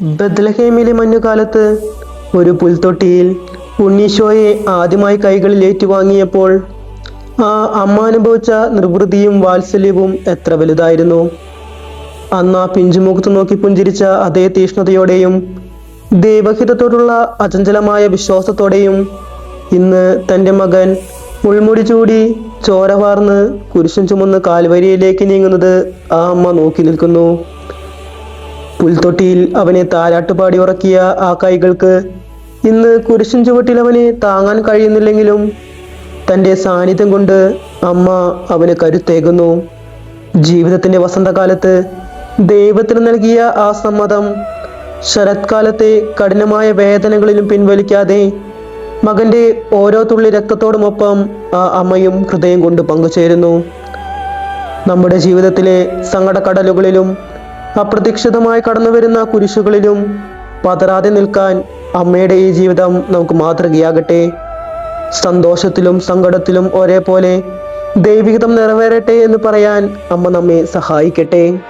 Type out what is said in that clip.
ബദ്ലഹേമിലെ മഞ്ഞുകാലത്ത് ഒരു പുൽത്തൊട്ടിയിൽ ഉണ്ണീശോയെ ആദ്യമായി കൈകളിൽ ഏറ്റുവാങ്ങിയപ്പോൾ ആ അമ്മ അനുഭവിച്ച നിർവൃതിയും വാത്സല്യവും എത്ര വലുതായിരുന്നു. അന്ന് ആ പിഞ്ചുമുഖത്ത് നോക്കി പുഞ്ചിരിച്ച അതേ തീഷ്ണതയോടെയും ദൈവഹിതത്തോടുള്ള അചഞ്ചലമായ വിശ്വാസത്തോടെയും ഇന്ന് തന്റെ മകൻ മുൾമുടി ചൂടി ചോര വാർന്ന് ചുമന്ന് കാൽവരിയിലേക്ക് നീങ്ങുന്നത് ആ അമ്മ നോക്കി നിൽക്കുന്നു. പുൽത്തൊട്ടിയിൽ അവനെ താരാട്ടുപാടി ഉറക്കിയ ആ കൈകൾക്ക് ഇന്ന് കുരിശും ചുവട്ടിൽ അവനെ താങ്ങാൻ കഴിയുന്നില്ലെങ്കിലും തന്റെ സാന്നിധ്യം കൊണ്ട് അമ്മ അവന് കരുത്തേകുന്നു. ജീവിതത്തിന്റെ വസന്തകാലത്ത് ദൈവത്തിന് നൽകിയ ആ സമ്മതം ശരത്കാലത്തെ കഠിനമായ വേദനകളിലും പിൻവലിക്കാതെ മകന്റെ ഓരോ തുള്ളി രക്തത്തോടുമൊപ്പം ആ അമ്മയും ഹൃദയം കൊണ്ട് പങ്കുചേരുന്നു. നമ്മുടെ ജീവിതത്തിലെ സങ്കടക്കടലുകളിലും അപ്രതീക്ഷിതമായി കടന്നു വരുന്ന കുരിശുകളിലും പതരാതെ നിൽക്കാൻ അമ്മയുടെ ഈ ജീവിതം നമുക്ക് മാതൃകയാകട്ടെ. സന്തോഷത്തിലും സങ്കടത്തിലും ഒരേപോലെ ദൈവികതം നിറവേറട്ടെ എന്ന് പറയാൻ അമ്മ നമ്മെ സഹായിക്കട്ടെ.